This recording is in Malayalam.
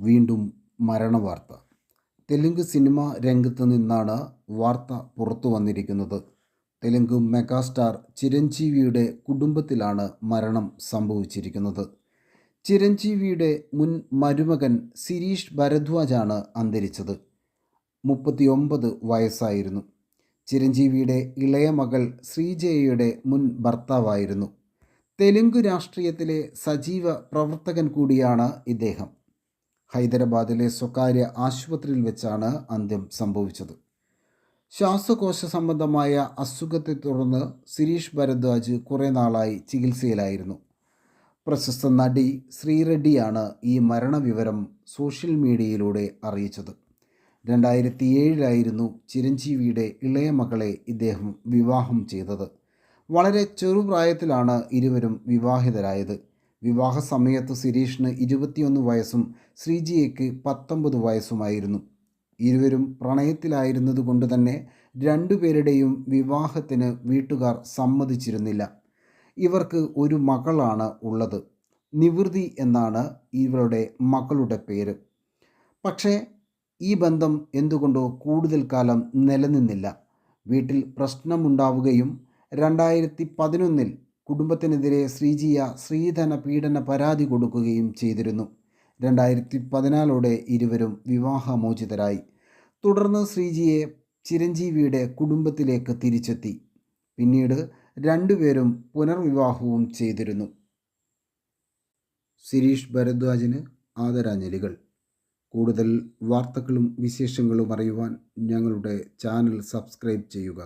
വീണ്ടും മരണവാർത്ത. തെലുങ്ക് സിനിമ രംഗത്ത് നിന്നാണ് വാർത്ത പുറത്തു വന്നിരിക്കുന്നത്. തെലുങ്ക് മെഗാസ്റ്റാർ ചിരഞ്ജീവിയുടെ കുടുംബത്തിലാണ് മരണം സംഭവിച്ചിരിക്കുന്നത്. ചിരഞ്ജീവിയുടെ മുൻ മരുമകൻ സിരീഷ് ഭരദ്വാജാണ് അന്തരിച്ചത്. മുപ്പത്തിയൊമ്പത് വയസ്സായിരുന്നു. ചിരഞ്ജീവിയുടെ ഇളയ മകൾ ശ്രീജയയുടെ മുൻ ഭർത്താവായിരുന്നു. തെലുങ്ക് രാഷ്ട്രീയത്തിലെ സജീവ പ്രവർത്തകൻ കൂടിയാണ് ഇദ്ദേഹം. ഹൈദരാബാദിലെ സ്വകാര്യ ആശുപത്രിയിൽ വെച്ചാണ് അന്ത്യം സംഭവിച്ചത്. ശ്വാസകോശ സംബന്ധമായ അസുഖത്തെ തുടർന്ന് സിരീഷ് ഭരദ്വാജ് കുറേ നാളായി ചികിത്സയിലായിരുന്നു. പ്രശസ്ത നടി ശ്രീറെഡ്ഡിയാണ് ഈ മരണവിവരം സോഷ്യൽ മീഡിയയിലൂടെ അറിയിച്ചത്. രണ്ടായിരത്തി ഏഴിലായിരുന്നു ചിരഞ്ജീവിയുടെ ഇളയ മകളെ ഇദ്ദേഹം വിവാഹം ചെയ്തത്. വളരെ ചെറുപ്രായത്തിലാണ് ഇരുവരും വിവാഹിതരായത്. വിവാഹ സമയത്ത് സിരീഷിന് ഇരുപത്തിയൊന്ന് വയസ്സും ശ്രീജിയയ്ക്ക് പത്തൊമ്പത് വയസ്സുമായിരുന്നു. ഇരുവരും പ്രണയത്തിലായിരുന്നതുകൊണ്ട് തന്നെ രണ്ടുപേരുടെയും വിവാഹത്തിന് വീട്ടുകാർ സമ്മതിച്ചിരുന്നില്ല. ഇവർക്ക് ഒരു മകളാണ് ഉള്ളത്. നിവൃത്തി എന്നാണ് ഇവരുടെ മകളുടെ പേര്. പക്ഷേ ഈ ബന്ധം എന്തുകൊണ്ടോ കൂടുതൽ കാലം നിലനിന്നില്ല. വീട്ടിൽ പ്രശ്നമുണ്ടാവുകയും രണ്ടായിരത്തി പതിനൊന്നിൽ കുടുംബത്തിനെതിരെ ശ്രീജിയ സ്ത്രീധന പീഡന പരാതി കൊടുക്കുകയും ചെയ്തിരുന്നു. രണ്ടായിരത്തി പതിനാലോടെ ഇരുവരും വിവാഹമോചിതരായി. തുടർന്ന് ശ്രീജിയെ ചിരഞ്ജീവിയുടെ കുടുംബത്തിലേക്ക് തിരിച്ചെത്തി. പിന്നീട് രണ്ടുപേരും പുനർവിവാഹവും ചെയ്തിരുന്നു. സിരീഷ് ഭരദ്വാജിന് ആദരാഞ്ജലികൾ. കൂടുതൽ വാർത്തകളും വിശേഷങ്ങളും അറിയുവാൻ ഞങ്ങളുടെ ചാനൽ സബ്സ്ക്രൈബ് ചെയ്യുക.